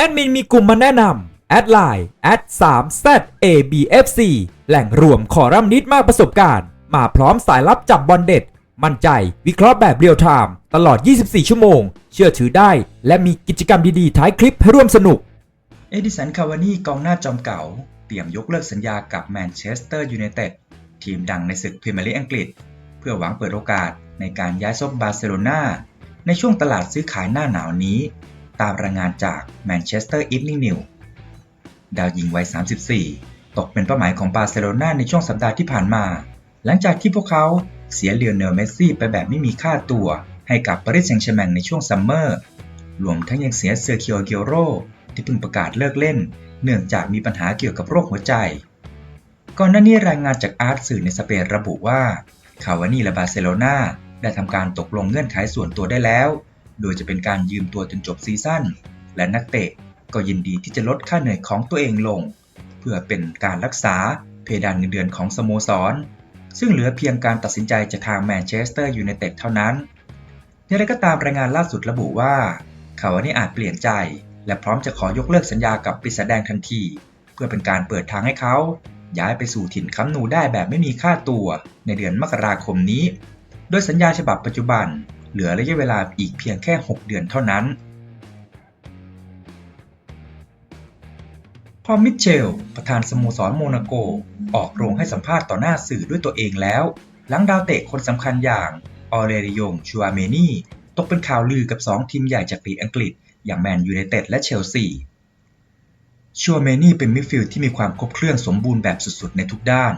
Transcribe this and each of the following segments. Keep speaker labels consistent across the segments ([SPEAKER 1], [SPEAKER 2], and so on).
[SPEAKER 1] แอดมินมีกลุ่มมาแนะนำแอดไลน์แอด3 z a b f c แหล่งรวมคอรัมนิดมากประสบการณ์ มาพร้อมสายลับจับบอลเด็ด มั่นใจวิเคราะห์แบบเรียลไทม์ตลอด 24 ชั่วโมง เชื่อถือได้ และมีกิจกรรมดี ๆ ท้ายคลิปให้ร่วมสนุก
[SPEAKER 2] เอดิสัน คาวานี่กองหน้าจอมเก่า เตรียมยกเลิกสัญญากับแมนเชสเตอร์ยูไนเต็ดทีมดังในศึกพรีเมียร์ลีกอังกฤษ เพื่อหวังเปิดโอกาสในการย้ายซบบาร์เซโลนาในช่วงตลาดซื้อขายหน้าหนาวนี้ ตามรายงานจากแมนเชสเตอร์อีฟนิ่งนิวดาวยิงวัย 34 ตกเป็นเป้าหมายของบาร์เซโลนาในช่วงสัปดาห์ที่ผ่านมา หลังจากที่พวกเขาเสียเลียนเนลเมสซี่ไปแบบไม่มีค่าตัว ให้กับปารีสแซงต์แชร์แมงในช่วงซัมเมอร์ รวมทั้งยังเสียเซอร์เคียวเกโรที่เพิ่งประกาศเลิกเล่น เนื่องจากมีปัญหาเกี่ยวกับโรคหัวใจ ก่อนหน้านี้รายงานจากอาร์ตสื่อในสเปนระบุว่าคาวานี่และบาร์เซโลนาได้ทำการตกลงเงื่อนไขส่วนตัวได้แล้ว โดยจะเป็นการยืมตัวจนจบซีซั่น และนักเตะก็ยินดีที่จะลดค่าเหนื่อยของตัวเองลง เพื่อเป็นการรักษาเพดานเงินเดือนของสโมสร ซึ่งเหลือเพียงการตัดสินใจจากทางแมนเชสเตอร์ยูไนเต็ดเท่านั้นอย่างไรก็ตามรายงานล่าสุดระบุว่าคาวานี่อาจเปลี่ยนใจ และพร้อมจะขอยกเลิกสัญญากับปีศาจแดงทันที เพื่อเป็นการเปิดทางให้เขา ย้ายไปสู่ถิ่นค้ำนูได้แบบไม่มีค่าตัวในเดือนมกราคมนี้ โดยสัญญาฉบับปัจจุบัน เหลือระยะเวลาอีกเพียงแค่ 6 เดือนเท่านั้น พอมิเชล ประธานสโมสรโมนาโก ออกโรงให้สัมภาษณ์ต่อหน้าสื่อด้วยตัวเองแล้ว หลังดาวเตะคนสำคัญอย่างออเรริยงชัวเมนีตกเป็นข่าวลือกับ 2 ทีมใหญ่จากลีกอังกฤษ อย่างแมนยูไนเต็ดและเชลซีชัวเมนี่เป็นมิดฟิลด์ที่มีความครบเครื่องสมบูรณ์แบบสุดๆ ในทุกด้าน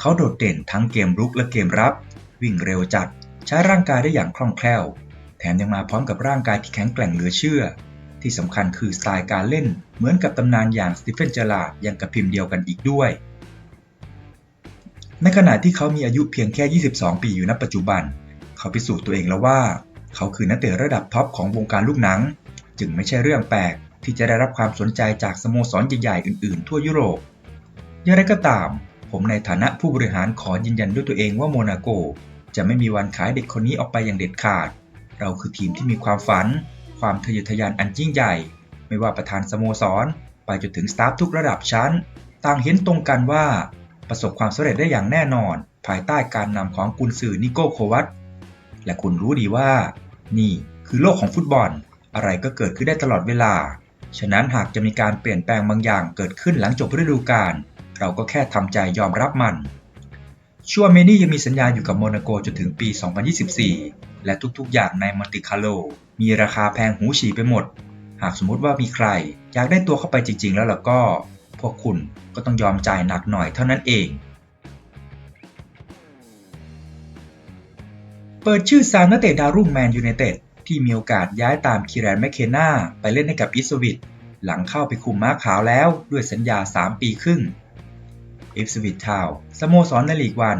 [SPEAKER 2] เขาโดดเด่นทั้งเกมรุกและเกมรับ วิ่งเร็วจัด ใช้ร่างกายได้อย่างคล่องแคล่ว แถมยังมาพร้อมกับร่างกายที่แข็งแกร่งเหลือเชื่อ ที่สำคัญคือสไตล์การเล่นเหมือนกับตำนานอย่างสตีเฟนเจอราดยังกับพิมพ์เดียวกันอีกด้วย ในขณะที่เขามีอายุเพียงแค่ 22 ปีอยู่ณปัจจุบัน เขาพิสูจน์ตัวเองแล้วว่า เขาคือนักเตะระดับท็อปของวงการลูกหนัง จึงไม่ใช่เรื่องแปลกที่จะได้รับความสนใจจากสโมสรใหญ่ๆอื่นๆ ทั่วยุโรป อย่างไรก็ตาม ผมในฐานะผู้บริหารขอยืนยันด้วยตัวเองว่าโมนาโก จะไม่มีวันขายเด็กคนนี้ออกไปอย่างเด็ดขาด เราคือทีมที่มีความฝัน ความทะเยอทะยานอันยิ่งใหญ่ ไม่ว่าประธานสโมสร ไปจนถึงสตาฟทุกระดับชั้น ต่างเห็นตรงกันว่า ประสบความสำเร็จได้อย่างแน่นอน ภายใต้การนำของกุนซือนิโก้โควัตและคุณรู้ดีว่า นี่คือโลกของฟุตบอล อะไรก็เกิดขึ้นได้ตลอดเวลา ฉะนั้นหากจะมีการเปลี่ยนแปลงบางอย่างเกิดขึ้นหลังจบฤดูกาลเราก็แค่ทำใจยอมรับมัน ชัวเมนี่ยังมีสัญญาอยู่กับโมนาโกจนถึงปี 2024 และทุกๆ อย่างในมอนติคาร์โล มีราคาแพงหูฉี่ไปหมด หากสมมติว่ามีใคร อยากได้ตัวเข้าไปจริง ๆ แล้วล่ะก็ พวกคุณก็ต้องยอมจ่ายหนักหน่อยเท่านั้นเอง เปิดชื่อซามนักเตะดาวรุ่งแมนยูไนเต็ดที่มีโอกาสย้ายตามคีแรนแมคเคนนาไปเล่นให้กับอิสวิตหลังเข้าไปคุมม้าขาวแล้วด้วยสัญญา 3 ปีครึ่ง อิสวิตทาวสโมสรในลีกวัน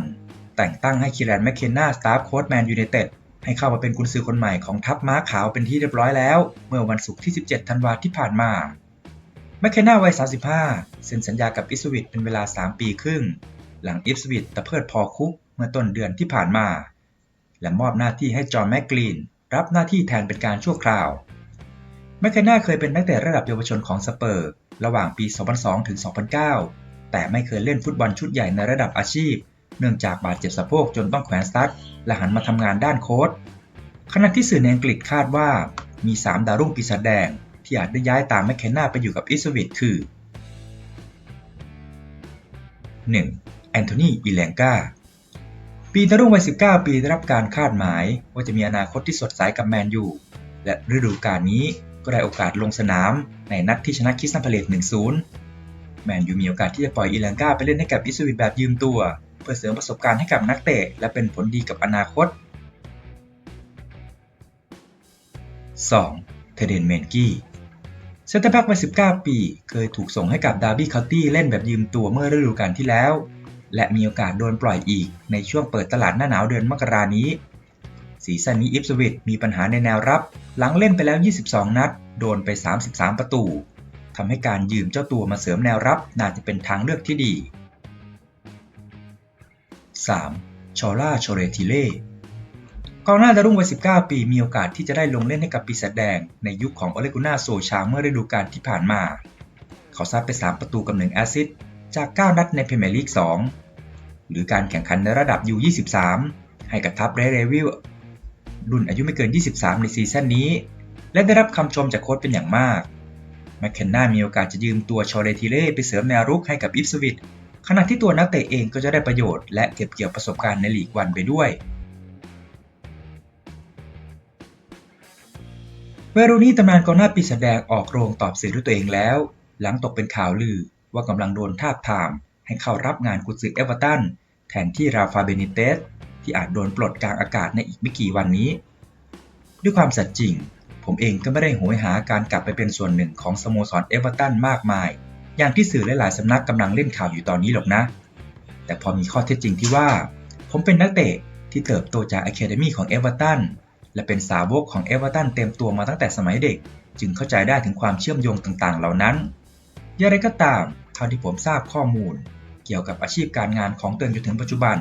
[SPEAKER 2] แต่งตั้งให้คีแรนแมคเคนนาสตาฟโค้ชแมนยูไนเต็ดให้เข้ามาเป็นกุนซือคนใหม่ของทัพม้าขาวเป็นที่เรียบร้อยแล้ว เมื่อวันศุกร์ที่ 17 ธันวาที่ผ่านมาแมคเคนนาวัย 35 เซ็นสัญญากับอิสวิตเป็นเวลา 3 ปีครึ่ง หลังอิสวิตตะเพิดพอคุกเมื่อต้นเดือนที่ผ่านมา และมอบหน้าที่ให้จอห์นแมกกลีนรับหน้าที่แทนเป็นการชั่วคราวแมคเคนนาเคยเป็นนักเตะระดับเยาวชนของสเปอร์ ระหว่างปี 2002 ถึง 2009 แต่ไม่เคยเล่นฟุตบอลชุดใหญ่ในระดับอาชีพ เนื่องจากบาดเจ็บสะโพกจนต้องแขวนสตั๊ดและหันมาทำงานด้านโค้ชขณะที่สื่อในอังกฤษคาดว่ามี 3 ดาวรุ่งปีศาจแดง ที่อาจได้ย้ายตามแมคเคนนาไปอยู่กับอิสวิตคือ 1. แอนโทนีอีแลงกาปีดาวรุ่งวัย 19 ปีได้รับการคาดหมาย ว่าจะมีอนาคตที่สดใสกับแมนยูและฤดูกาลนี้ก็ได้โอกาสลงสนามในนัดที่ชนะคิสตันพาเลต1-0 แมนยูมีโอกาสที่จะปล่อยอีแลงกาไปเล่นให้กับอิสวิตแบบยืมตัว เพื่อเสริมประสบการณ์ให้กับนักเตะ และเป็นผลดีกับอนาคต 2. เทเดนเมนกี้เซนเตอร์แบ็กวัย19 ปี เคยถูกส่งให้กับดาร์บี้เคาน์ตี้เล่นแบบยืมตัวเมื่อฤดูกาลที่แล้ว และมีโอกาสโดนปล่อยอีกในช่วงเปิดตลาดหน้าหนาวเดือนมกรานี้ซีซั่นนี้อิฟสวิตมีปัญหาในแนวรับ หลังเล่นไปแล้ว 22 นัด โดนไป 33 ประตู ทำให้การยืมเจ้าตัวมาเสริมแนวรับน่าจะเป็นทางเลือกที่ดี 3. ชอร่าโชเรติเล่กองหน้าดารุ่งวัย 19 ปี มีโอกาสที่จะได้ลงเล่นให้กับปีศาจแดง ในยุคของอเลกุน่าโซชาเมื่อฤดูกาลที่ผ่านมา เขาซัดไป 3 ประตูกับ 1 แอสซิสต์จาก 9 นัดในพรีเมียร์ลีก 2 หรือการแข่งขันในระดับ U23 ให้กับทัพเรเรวิลรุ่นอายุไม่เกิน 23 ในซีซั่นนี้ และได้รับคำชมจากโค้ชเป็นอย่างมาก แมคเคนนามีโอกาสจะยืมตัวชอเรติเล่ไปเสริมแนวรุกให้กับอิฟสวิตขณะที่ตัวนักเตะเองก็จะได้ประโยชน์และเก็บเกี่ยวประสบการณ์ในลีกวันไปด้วย เวโรนี่ตำนานกองหน้าปีศาจแดงออกโรงตอบสื่อด้วยตัวเองแล้ว หลังตกเป็นข่าวลือว่ากำลังโดนทาบทาม ให้เข้ารับงานกุญซือเอเวอร์ตันแทนที่ราฟาเบนิเตสที่อาจโดนปลดกลางอากาศในอีกไม่กี่วันนี้ ด้วยความสัตย์จริง ผมเองก็ไม่ได้โหยหาการกลับไปเป็นส่วนหนึ่งของสโมสรเอเวอร์ตันมากมาย อย่างที่สื่อหลายๆสำนักกำลังเล่นข่าวอยู่ตอนนี้หรอกนะ แต่พอมีข้อเท็จจริงที่ว่า ผมเป็นนักเตะที่เติบโตจากอะคาเดมีของเอเวอร์ตันและเป็นสาวกของเอเวอร์ตันเต็มตัวมาตั้งแต่สมัยเด็ก จึงเข้าใจได้ถึงความเชื่อมโยงต่างๆ เหล่านั้นอย่างไรก็ตามเท่าที่ผมทราบข้อมูล เกี่ยวกับอาชีพการงานของตัวเองจนถึงปัจจุบัน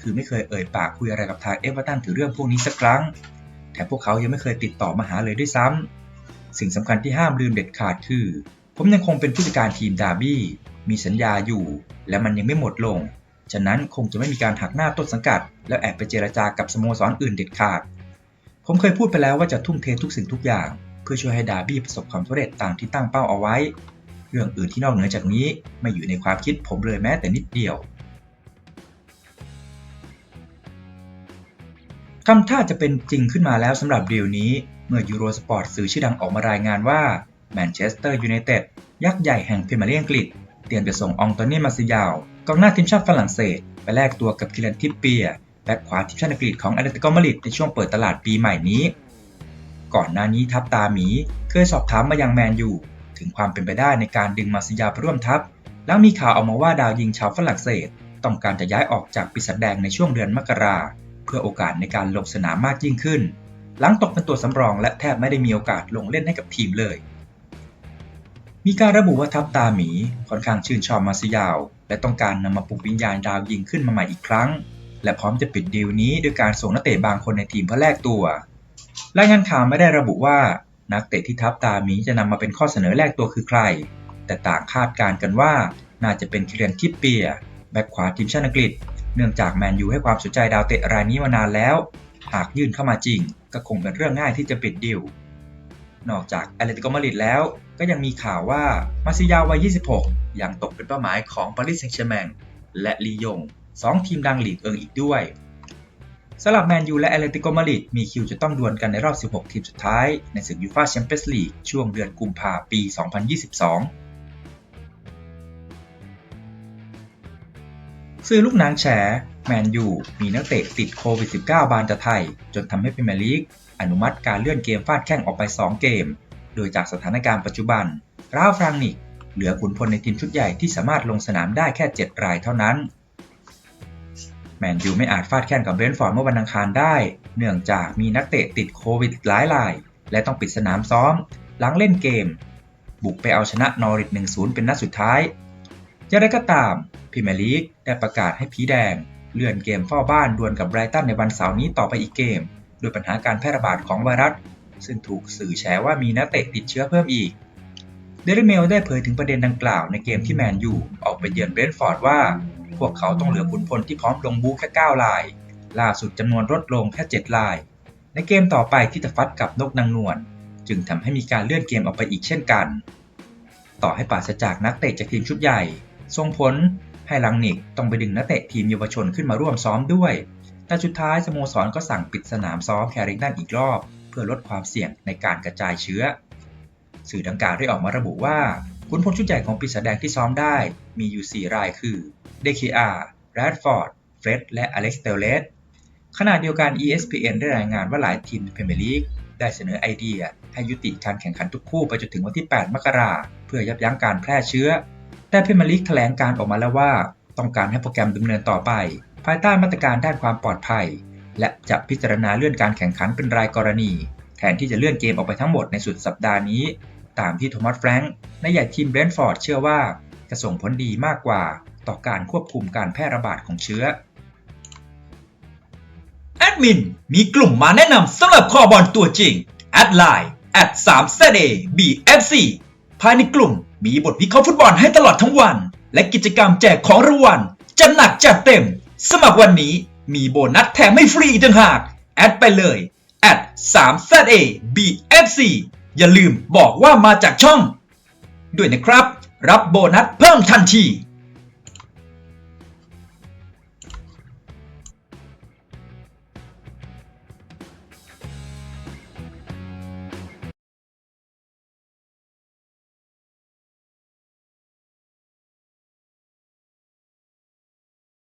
[SPEAKER 2] คือไม่เคยเอ่ยปากคุยอะไรกับทางเอเวอร์ตันถึงเรื่องพวกนี้สักครั้ง แถมพวกเขายังไม่เคยติดต่อมาหาเลยด้วยซ้ำสิ่งสำคัญที่ห้ามลืมเด็ดขาดคือ ผมยังคงเป็นผู้จัดการทีมดาร์บี้มีสัญญาอยู่ และมันยังไม่หมดลง ฉะนั้นคงจะไม่มีการหักหน้าต้นสังกัด แล้วแอบไปเจรจากับสโมสรอื่นเด็ดขาด ผมเคยพูดไปแล้วว่าจะทุ่มเททุกสิ่งทุกอย่าง เพื่อช่วยให้ดาร์บี้ประสบความสำเร็จตามที่ตั้งเป้าเอาไว้ เรื่องอื่นที่นอกเหนือจากนี้ไม่อยู่ในความคิดผมเลยแม้แต่นิดเดียว ทำท่าจะเป็นจริงขึ้นมาแล้วสำหรับดีลนี้ เมื่อยูโรสปอร์ตสื่อชื่อดังออกมารายงานว่าแมนเชสเตอร์ยูไนเต็ดยักษ์ใหญ่แห่งพรีเมียร์ลีกอังกฤษ เตรียมจะส่งองโตนี่มาซิยาวกองหน้าทีมชาติฝรั่งเศส ไปแลกตัวกับคิลันทิปเปียแบ็คขวาทีมชาติอังกฤษของแอตเลติโกมาดริดในช่วงเปิดตลาดปีใหม่นี้ ก่อนหน้านี้ทัพตาหมีเคยสอบถามมายังแมนยูถึงความเป็นไปได้ในการดึงมาซิยาวไปร่วมทัพหลังมีข่าวออกมาว่าดาวยิงชาวฝรั่งเศส ต้องการจะย้ายออกจากปีศาจแดงในช่วงเดือนมกรา เพื่อโอกาสในการลงสนามมากยิ่งขึ้น หลังตกเป็นตัวสำรองและแทบไม่ได้มีโอกาสลงเล่นให้กับทีมเลย มีการระบุว่าทัพตาหมีค่อนข้างชื่นชอบมาซิยาว และต้องการนำมาปลุกวิญญาณดาวยิงขึ้นมาใหม่อีกครั้ง และพร้อมจะปิดดีลนี้ด้วยการส่งนักเตะบางคนในทีมเพื่อแลกตัวรายงานข่าวไม่ได้ระบุว่านักเตะที่ทัพตาหมีจะนำมาเป็นข้อเสนอแลกตัวคือใคร แต่ต่างคาดการณ์กันว่าน่าจะเป็นคิเลียนทิปเปียแบ็คขวาทีมชาติอังกฤษ เนื่องจากแมนยูให้ความสนใจดาวเตะรายนี้มานานแล้ว หากยื่นเข้ามาจริง ก็คงเป็นเรื่องง่ายที่จะปิดดีลนอกจากแอตเลติโกมาดริดแล้ว ก็ยังมีข่าวว่ามาซิยาวัย 26 ยังตกเป็นเป้าหมายของปารีสแซงต์แชร์แมงและลียงสองทีมดังหลีกเอิงอีกด้วยสำหรับแมนยูและแอตเลติโกมาดริดมีคิวจะต้องดวลกันในรอบ 16 ทีมสุดท้าย ในศึกยูฟ่าแชมเปี้ยนส์ลีกช่วงเดือนกุมภาพันธ์ปี 2022 สื่อลูกหนังแฉแมนยูมีนักเตะติดโควิด -19 บานจะไทย จนทำให้พรีเมียร์ลีกอนุมัติการเลื่อนเกมฟาดแข้งออกไป 2 เกม โดยจากสถานการณ์ปัจจุบันราวฟรังนิก เหลือขุนพลในทีมชุดใหญ่ที่สามารถลงสนามได้แค่ 7 รายเท่านั้น แมนยูไม่อาจฟาดแข้งกับเบรนท์ฟอร์ดเมื่อวันอังคารได้ เนื่องจากมีนักเตะติดโควิดหลายราย และต้องปิดสนามซ้อม หลังเล่นเกม บุกไปเอาชนะนอริท1-0 เป็นนัดสุดท้าย อย่างไรก็ตามพรีเมลีกได้ประกาศให้ผีแดง เลื่อนเกมเฝ้าบ้านดวลกับไบรตันในวันเสาร์นี้ต่อไปอีกเกม โดยปัญหาการแพร่ระบาดของไวรัส ซึ่งถูกสื่อแฉว่ามีนักเตะติดเชื้อเพิ่มอีกเดลิเมลได้เผยถึงประเด็นดังกล่าวในเกมที่แมนยูออกไปเยือนเบรนท์ฟอร์ดว่า พวกเขาต้องเหลือขุนพลที่พร้อมลงบูแค่9ลาย ล่าสุดจำนวนลดลงแค่ 7 ลาย ในเกมต่อไปที่จะฟัดกับนกนางนวลจึงทำให้มีการเลื่อนเกมออกไปอีกเช่นกัน ต่อให้ปราศจากนักเตะจากทีมชุดใหญ่ ส่งผลให้ลังนิกต้องไปดึงนักเตะทีมเยาวชนขึ้นมาร่วมซ้อมด้วย แต่สุดท้ายสโมสรก็สั่งปิดสนามซ้อมแคริงตันอีกรอบ เพื่อลดความเสี่ยงในการกระจายเชื้อ สื่อดังกล่าวได้ออกมาระบุว่าขุนพลชุดใหญ่ของปีศาจแดงที่ซ้อมได้มีอยู่ 4 รายคือ DKR แรดฟอร์ด เฟร็ดและอเล็กซ์เตลเลสขณะเดียวกัน ESPN ได้รายงานว่าหลายทีมในพรีเมียร์ลีกได้เสนอไอเดีย ให้ยุติการแข่งขันทุกคู่ไปจนถึงวันที่ 8 มกราเพื่อยับยั้งการแพร่เชื้อ แต่พรีเมียร์ลีกแถลงการออกมาแล้วว่า ต้องการให้โปรแกรมดำเนินต่อไป ภายใต้มาตรการด้านความปลอดภัย และจะพิจารณาเลื่อนการแข่งขันเป็นรายกรณี แทนที่จะเลื่อนเกมออกไปทั้งหมดในสุดสัปดาห์นี้ ตามที่โทมัสแฟรงค์นายใหญ่ทีมเบรนท์ฟอร์ดเชื่อว่าจะส่งผลดีมากกว่าต่อการควบคุมการแพร่ระบาดของเชื้อแอดมินมีกลุ่มมาแนะนำสำหรับคอบอลตัวจริงแอดไลน์แอด3 z a BFC ภายในกลุ่ม มีบทวิเคราะห์ฟุตบอลให้ตลอดทั้งวัน และกิจกรรมแจกของรางวัลจะหนักจัดเต็ม สมัครวันนี้มีโบนัสแถมให้ฟรีอีกต่างหาก แอดไปเลยแอด3 z a BFC อย่าลืมบอกว่ามาจากช่อง ด้วยนะครับ รับโบนัสเพิ่มทันที